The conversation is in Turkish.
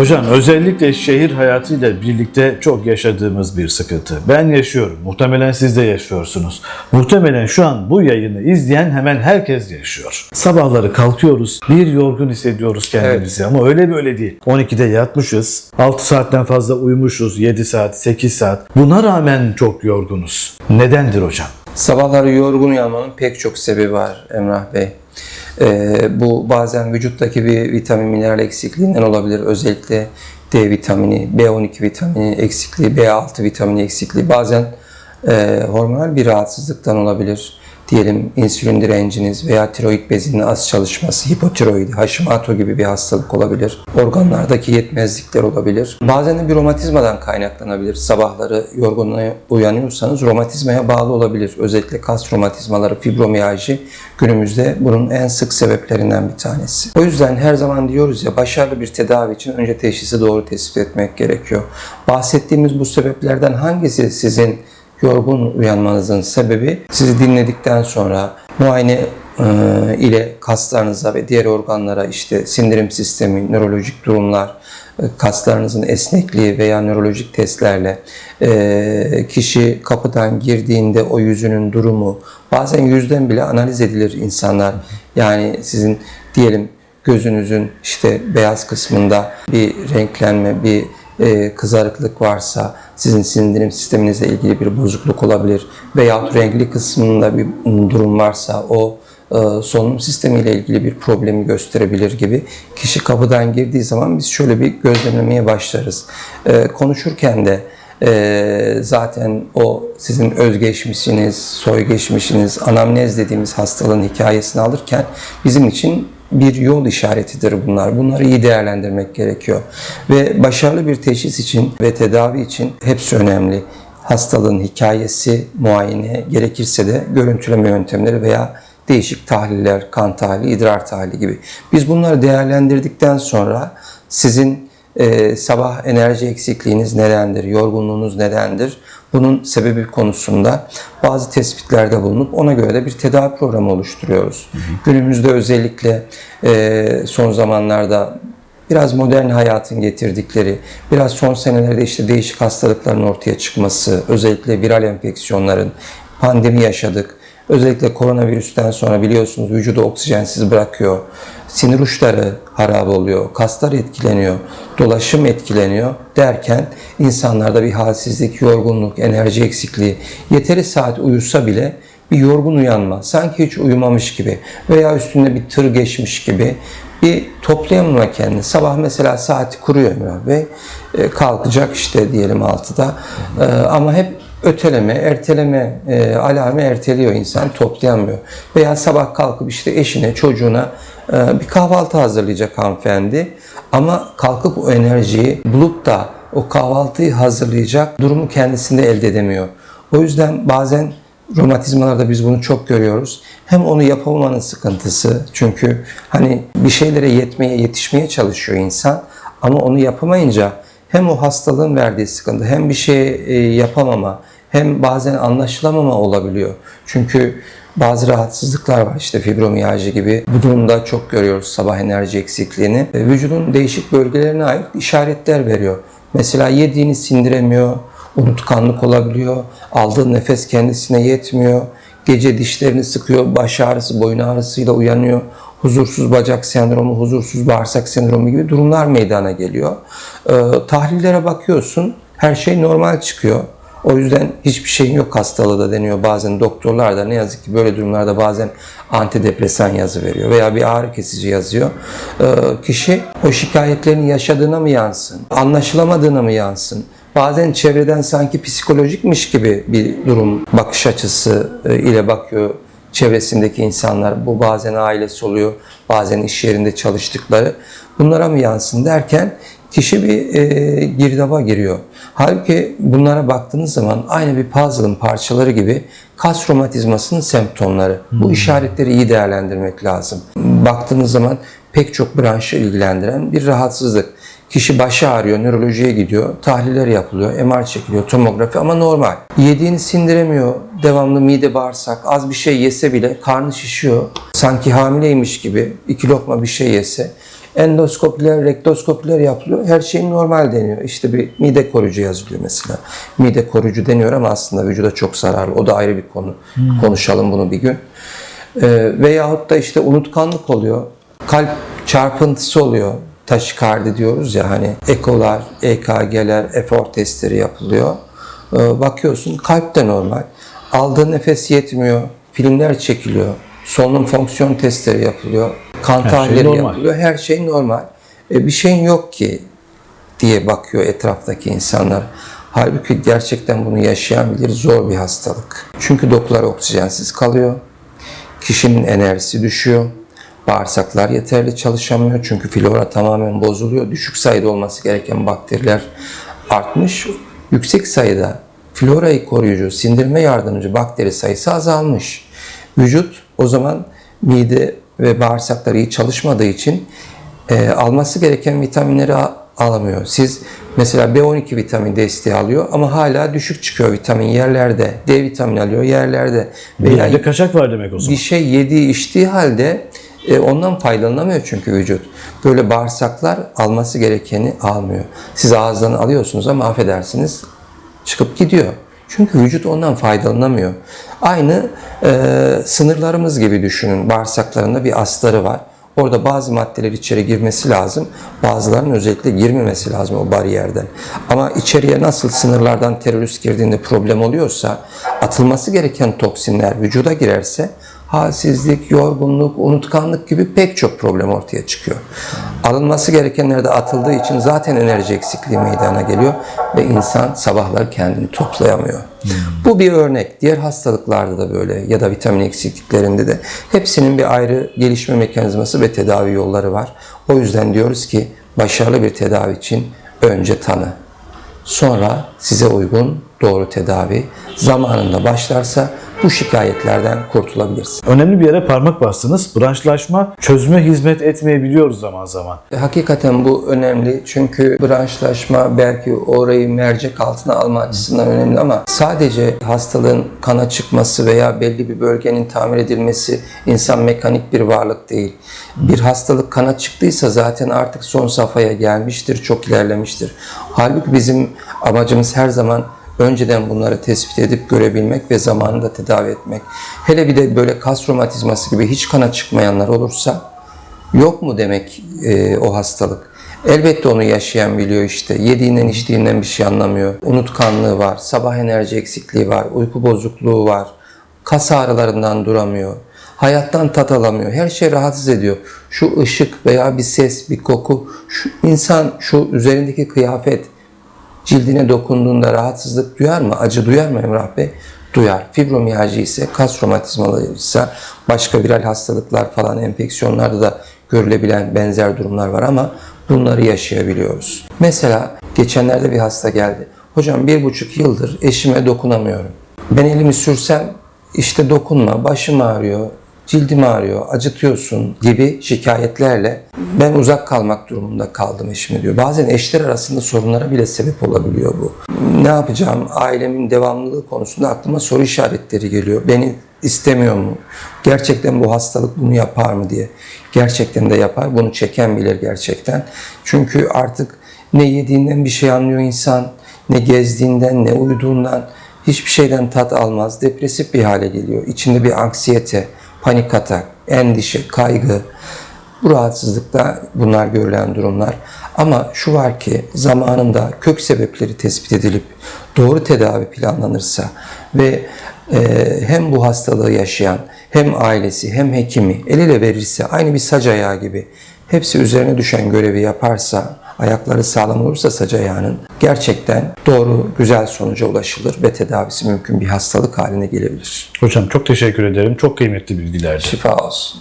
Hocam özellikle şehir hayatıyla birlikte çok yaşadığımız bir sıkıntı. Ben yaşıyorum. Muhtemelen siz de yaşıyorsunuz. Muhtemelen şu an bu yayını izleyen hemen herkes yaşıyor. Sabahları kalkıyoruz. Bir yorgun hissediyoruz kendimizi ama öyle böyle değil. 12'de yatmışız. 6 saatten fazla uyumuşuz. 7 saat, 8 saat. Buna rağmen çok yorgunuz. Nedendir hocam? Sabahları yorgun uyanmanın pek çok sebebi var Emrah Bey. Ee, bu bazen vücuttaki bir vitamin mineral eksikliğinden olabilir. Özellikle D vitamini, B12 vitamini eksikliği, B6 vitamini eksikliği. Bazen e, hormonal bir rahatsızlıktan olabilir. Diyelim insülin direnciniz veya tiroid bezinin az çalışması, hipotiroidi, Hashimoto gibi bir hastalık olabilir. Organlardaki yetmezlikler olabilir. Bazen de bir romatizmadan kaynaklanabilir. Sabahları yorgun uyanıyorsanız romatizmaya bağlı olabilir. Özellikle kas romatizmaları, fibromiyalji günümüzde bunun en sık sebeplerinden bir tanesi. O yüzden her zaman diyoruz ya başarılı bir tedavi için önce teşhisi doğru tespit etmek gerekiyor. Bahsettiğimiz bu sebeplerden hangisi sizin yorgun uyanmanızın sebebi sizi dinledikten sonra muayene e, ile kaslarınıza ve diğer organlara işte sindirim sistemi, nörolojik durumlar, e, kaslarınızın esnekliği veya nörolojik testlerle e, kişi kapıdan girdiğinde o yüzünün durumu bazen yüzden bile analiz edilir insanlar. Yani sizin diyelim gözünüzün işte beyaz kısmında bir renklenme, bir e, kızarıklık varsa sizin sindirim sisteminizle ilgili bir bozukluk olabilir veya renkli kısmında bir durum varsa o e, solunum sistemiyle ilgili bir problemi gösterebilir gibi. Kişi kapıdan girdiği zaman biz şöyle bir gözlemlemeye başlarız. E, konuşurken de e, zaten o sizin özgeçmişiniz, soy geçmişiniz, anamnez dediğimiz hastalığın hikayesini alırken bizim için bir yol işaretidir bunlar. Bunları iyi değerlendirmek gerekiyor. Ve başarılı bir teşhis için ve tedavi için hepsi önemli. Hastalığın hikayesi, muayene, gerekirse de görüntüleme yöntemleri veya değişik tahliller, kan tahlili, idrar tahlili gibi. Biz bunları değerlendirdikten sonra sizin e, sabah enerji eksikliğiniz nedendir, yorgunluğunuz nedendir? Bunun sebebi konusunda bazı tespitlerde bulunup ona göre de bir tedavi programı oluşturuyoruz. Hı hı. Günümüzde özellikle e, son zamanlarda biraz modern hayatın getirdikleri, biraz son senelerde işte değişik hastalıkların ortaya çıkması, özellikle viral enfeksiyonların, pandemi yaşadık. Özellikle koronavirüsten sonra biliyorsunuz vücudu oksijensiz bırakıyor. Sinir uçları harap oluyor, kaslar etkileniyor, dolaşım etkileniyor derken insanlarda bir halsizlik, yorgunluk, enerji eksikliği, yeteri saat uyusa bile bir yorgun uyanma, sanki hiç uyumamış gibi veya üstünde bir tır geçmiş gibi bir toplayamama kendini. Sabah mesela saati kuruyor Emrah Bey, e, kalkacak işte diyelim 6'da e, ama hep öteleme, erteleme, e, alarmı erteliyor insan, toplayamıyor. Veya sabah kalkıp işte eşine, çocuğuna e, bir kahvaltı hazırlayacak hanımefendi. Ama kalkıp o enerjiyi bulup da o kahvaltıyı hazırlayacak durumu kendisinde elde edemiyor. O yüzden bazen romatizmalarda biz bunu çok görüyoruz. Hem onu yapamamanın sıkıntısı çünkü hani bir şeylere yetmeye, yetişmeye çalışıyor insan ama onu yapamayınca hem o hastalığın verdiği sıkıntı hem bir şey yapamama hem bazen anlaşılamama olabiliyor. Çünkü bazı rahatsızlıklar var işte fibromiyalji gibi. Bu durumda çok görüyoruz sabah enerji eksikliğini. Vücudun değişik bölgelerine ait işaretler veriyor. Mesela yediğini sindiremiyor, unutkanlık olabiliyor, aldığı nefes kendisine yetmiyor, gece dişlerini sıkıyor, baş ağrısı, boyun ağrısıyla uyanıyor, huzursuz bacak sendromu, huzursuz bağırsak sendromu gibi durumlar meydana geliyor. Ee, tahlillere bakıyorsun, her şey normal çıkıyor. O yüzden hiçbir şeyin yok hastalığı da deniyor. Bazen doktorlar da ne yazık ki böyle durumlarda bazen antidepresan yazı veriyor veya bir ağrı kesici yazıyor. Ee, kişi o şikayetlerini yaşadığına mı yansın, anlaşılamadığına mı yansın? Bazen çevreden sanki psikolojikmiş gibi bir durum bakış açısı e, ile bakıyor çevresindeki insanlar. Bu bazen ailesi oluyor, bazen iş yerinde çalıştıkları. Bunlara mı yansın derken kişi bir e, girdaba giriyor. Halbuki bunlara baktığınız zaman aynı bir puzzle'ın parçaları gibi kas romatizmasının semptomları. Hmm. Bu işaretleri iyi değerlendirmek lazım. Baktığınız zaman pek çok branşı ilgilendiren bir rahatsızlık. Kişi başı ağrıyor, nörolojiye gidiyor, tahliller yapılıyor, MR çekiliyor, tomografi ama normal. Yediğini sindiremiyor, devamlı mide bağırsak, az bir şey yese bile karnı şişiyor. Sanki hamileymiş gibi iki lokma bir şey yese Endoskopiler, rektoskopiler yapılıyor. Her şey normal deniyor. İşte bir mide koruyucu yazılıyor mesela. Mide koruyucu deniyor ama aslında vücuda çok zararlı. O da ayrı bir konu. Konuşalım bunu bir gün. Ee, veyahut da işte unutkanlık oluyor. Kalp çarpıntısı oluyor. Taşikardi diyoruz ya hani ekolar, EKG'ler, efor testleri yapılıyor. Ee, bakıyorsun kalp de normal. Aldığı nefes yetmiyor. Filmler çekiliyor. Solunum fonksiyon testleri yapılıyor. Kan Her şey tahlilleri normal. yapılıyor. Her şey normal. E, bir şeyin yok ki diye bakıyor etraftaki insanlar. Halbuki gerçekten bunu yaşayan bilir zor bir hastalık. Çünkü dokular oksijensiz kalıyor. Kişinin enerjisi düşüyor. Bağırsaklar yeterli çalışamıyor çünkü flora tamamen bozuluyor. Düşük sayıda olması gereken bakteriler artmış. Yüksek sayıda florayı koruyucu, sindirme yardımcı bakteri sayısı azalmış. Vücut o zaman mide ve bağırsakları iyi çalışmadığı için e, alması gereken vitaminleri alamıyor. Siz mesela B12 vitamin desteği alıyor ama hala düşük çıkıyor vitamin yerlerde. D vitamini alıyor yerlerde. Bir Veya yerde kaçak var demek o zaman. bir şey yediği içtiği halde e, ondan faydalanamıyor çünkü vücut. Böyle bağırsaklar alması gerekeni almıyor. Siz ağızdan alıyorsunuz ama affedersiniz çıkıp gidiyor. Çünkü vücut ondan faydalanamıyor. Aynı e, sınırlarımız gibi düşünün. Bağırsaklarında bir astarı var. Orada bazı maddeler içeri girmesi lazım. Bazılarının özellikle girmemesi lazım o bariyerden. Ama içeriye nasıl sınırlardan terörist girdiğinde problem oluyorsa atılması gereken toksinler vücuda girerse halsizlik, yorgunluk, unutkanlık gibi pek çok problem ortaya çıkıyor. Alınması gerekenler de atıldığı için zaten enerji eksikliği meydana geliyor ve insan sabahlar kendini toplayamıyor. Bu bir örnek. Diğer hastalıklarda da böyle ya da vitamin eksikliklerinde de hepsinin bir ayrı gelişme mekanizması ve tedavi yolları var. O yüzden diyoruz ki başarılı bir tedavi için önce tanı. Sonra size uygun doğru tedavi zamanında başlarsa bu şikayetlerden kurtulabilirsiniz. Önemli bir yere parmak bastınız. Branşlaşma çözüme hizmet etmeyebiliyoruz zaman zaman. Ve Hakikaten bu önemli çünkü branşlaşma belki orayı mercek altına alma açısından önemli ama sadece hastalığın kana çıkması veya belli bir bölgenin tamir edilmesi insan mekanik bir varlık değil. Bir hastalık kana çıktıysa zaten artık son safhaya gelmiştir, çok ilerlemiştir. Halbuki bizim amacımız her zaman önceden bunları tespit edip görebilmek ve zamanında tedavi etmek. Hele bir de böyle kas romatizması gibi hiç kana çıkmayanlar olursa Yok mu demek e, o hastalık? Elbette onu yaşayan biliyor işte. Yediğinden içtiğinden bir şey anlamıyor. Unutkanlığı var, sabah enerji eksikliği var, uyku bozukluğu var, kas ağrılarından duramıyor. Hayattan tat alamıyor. Her şey rahatsız ediyor. Şu ışık veya bir ses, bir koku, şu insan şu üzerindeki kıyafet cildine dokunduğunda rahatsızlık duyar mı? Acı duyar mı Emrah Bey? Duyar. Fibromiyalji ise, kas romatizmaları başka viral hastalıklar falan enfeksiyonlarda da görülebilen benzer durumlar var ama bunları yaşayabiliyoruz. Mesela geçenlerde bir hasta geldi. Hocam bir buçuk yıldır eşime dokunamıyorum. Ben elimi sürsem işte dokunma, başım ağrıyor, cildim ağrıyor, acıtıyorsun gibi şikayetlerle ben uzak kalmak durumunda kaldım eşime diyor. Bazen eşler arasında sorunlara bile sebep olabiliyor bu. Ne yapacağım? Ailemin devamlılığı konusunda aklıma soru işaretleri geliyor. Beni istemiyor mu? Gerçekten bu hastalık bunu yapar mı diye. Gerçekten de yapar. Bunu çeken bilir gerçekten. Çünkü artık ne yediğinden bir şey anlıyor insan, ne gezdiğinden, ne uyuduğundan hiçbir şeyden tat almaz. Depresif bir hale geliyor. İçinde bir anksiyete, panik atak, endişe, kaygı. Bu rahatsızlıkta bunlar görülen durumlar. Ama şu var ki zamanında kök sebepleri tespit edilip doğru tedavi planlanırsa ve e, hem bu hastalığı yaşayan hem ailesi hem hekimi el ele verirse aynı bir sac ayağı gibi hepsi üzerine düşen görevi yaparsa ayakları sağlam olursa sac ayağının gerçekten doğru güzel sonuca ulaşılır ve tedavisi mümkün bir hastalık haline gelebilir. Hocam çok teşekkür ederim. Çok kıymetli bilgilerdi. Şifa olsun.